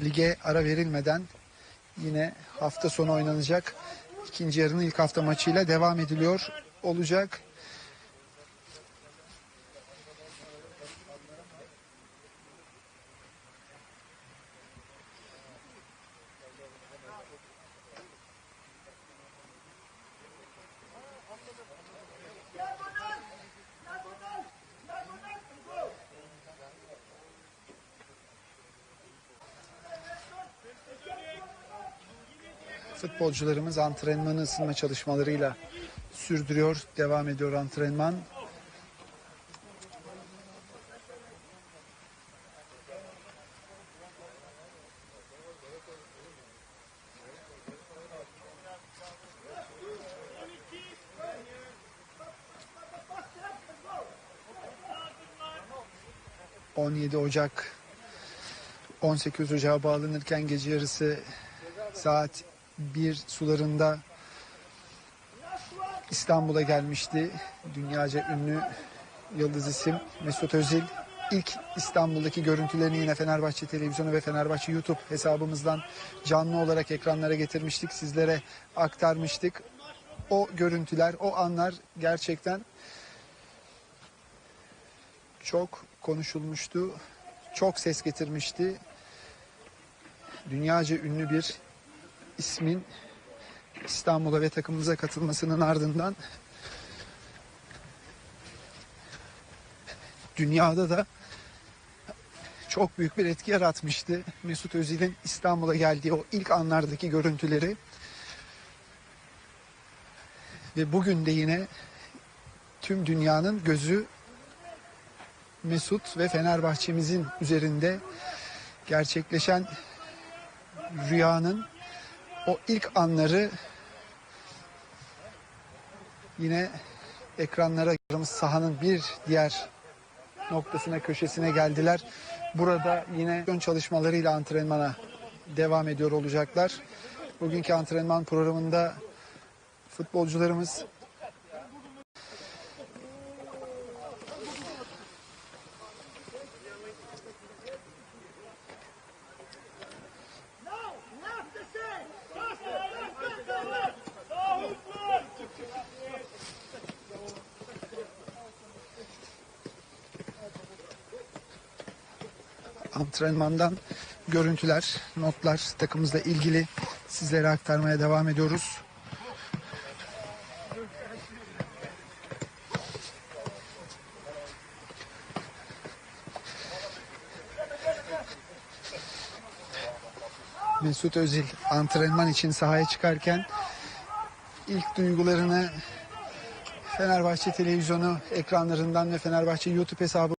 lige ara verilmeden yine hafta sonu oynanacak ikinci yarının ilk hafta maçıyla devam ediliyor olacak. Futbolcularımız antrenmanı ısınma çalışmalarıyla sürdürüyor, devam ediyor antrenman. ...17 Ocak 18 Ocağı bağlanırken gece yarısı saat 1 sularında İstanbul'a gelmişti. Dünyaca ünlü yıldız isim Mesut Özil. İlk İstanbul'daki görüntülerini yine Fenerbahçe Televizyonu ve Fenerbahçe YouTube hesabımızdan canlı olarak ekranlara getirmiştik. Sizlere aktarmıştık. O görüntüler, o anlar gerçekten çok konuşulmuştu. Çok ses getirmişti. Dünyaca ünlü bir ismin İstanbul'a ve takımımıza katılmasının ardından dünyada da çok büyük bir etki yaratmıştı. Mesut Özil'in İstanbul'a geldiği o ilk anlardaki görüntüleri ve bugün de yine tüm dünyanın gözü Mesut ve Fenerbahçe'mizin üzerinde gerçekleşen rüyanın o ilk anları yine ekranlara sahanın bir diğer noktasına köşesine geldiler. Burada yine ön çalışmalarıyla antrenmana devam ediyor olacaklar. Bugünkü antrenman programında futbolcularımız antrenmandan görüntüler, notlar takımımızla ilgili sizlere aktarmaya devam ediyoruz. Mesut Özil antrenman için sahaya çıkarken ilk duygularını Fenerbahçe televizyonu ekranlarından ve Fenerbahçe YouTube hesabı